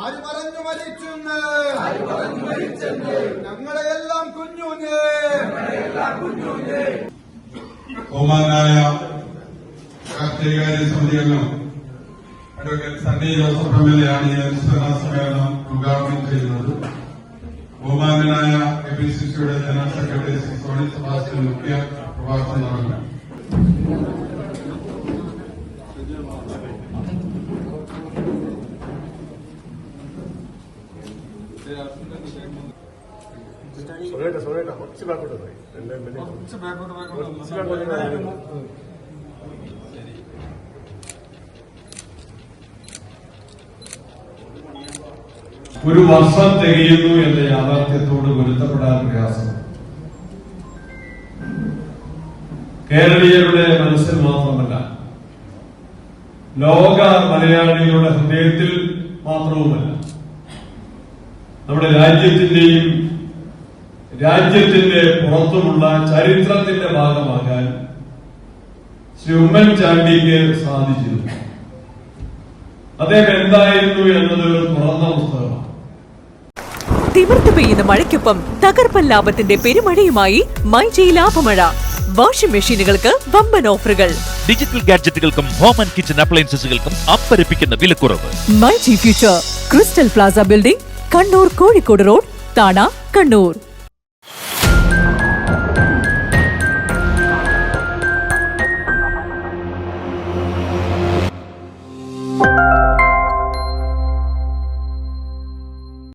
ആര് പറഞ്ഞു മരിച്ചെന്ന്? ആര് പറഞ്ഞു മരിച്ചെന്ന്? ഞങ്ങളെയെല്ലാം കുഞ്ഞുഞ്ഞ്. ബഹുമാനായ രാഷ്ട്രീയകാര്യ സമിതി advocate Sunny Joseph M L A ആണ് ഈ അനുസ്മരണ സമ്മേളനം ഉദ്ഘാടനം ചെയ്യുന്നത്. ബഹുമാനായ കെ പി സി സിയുടെ ജനറൽ സെക്രട്ടറി സോണി സെബാസ്റ്റ്യൻ മുഖ്യ പ്രഭാഷണം നടന്നു കുറച്ച് ബാക്കോട്ട് പോയി കുറച്ച് ബാക്കോട്ട്. ഒരു വർഷം തികയുന്നു എന്ന യാഥാർത്ഥ്യത്തോട് പൊരുത്തപ്പെടാൻ പ്രയാസം. കേരളീയരുടെ മനസ്സിൽ മാത്രമല്ല ലോക മലയാളികളുടെ ഹൃദയത്തിൽ മാത്രവുമല്ല നമ്മുടെ രാജ്യത്തിന്റെയും രാജ്യത്തിന്റെ പുറത്തുമുള്ള ചരിത്രത്തിന്റെ ഭാഗമാകാൻ ശ്രീ ഉമ്മൻചാണ്ടിക്ക് സാധിച്ചിരുന്നു. അദ്ദേഹം എന്തായിരുന്നു എന്നത് തുറന്ന പുസ്തകമാണ്. തിമിർത്ത് പെയ്യുന്ന മഴയ്ക്കൊപ്പം തകർപ്പൻ ലാഭത്തിന്റെ പെരുമഴയുമായി മൈജി ലാഭമഴ. വാഷിംഗ് മെഷീനുകൾക്ക് വമ്പൻ ഓഫറുകൾ. ഡിജിറ്റൽ ഗാഡ്ജറ്റുകൾക്കും ഹോം ആൻഡ് കിച്ചൺ അപ്ലയൻസസുകൾക്കും അപ്പരപ്പിക്കുന്ന വിലക്കുറവ്. MyG future crystal plaza building Kannur Kozhikode road Thana Kannur.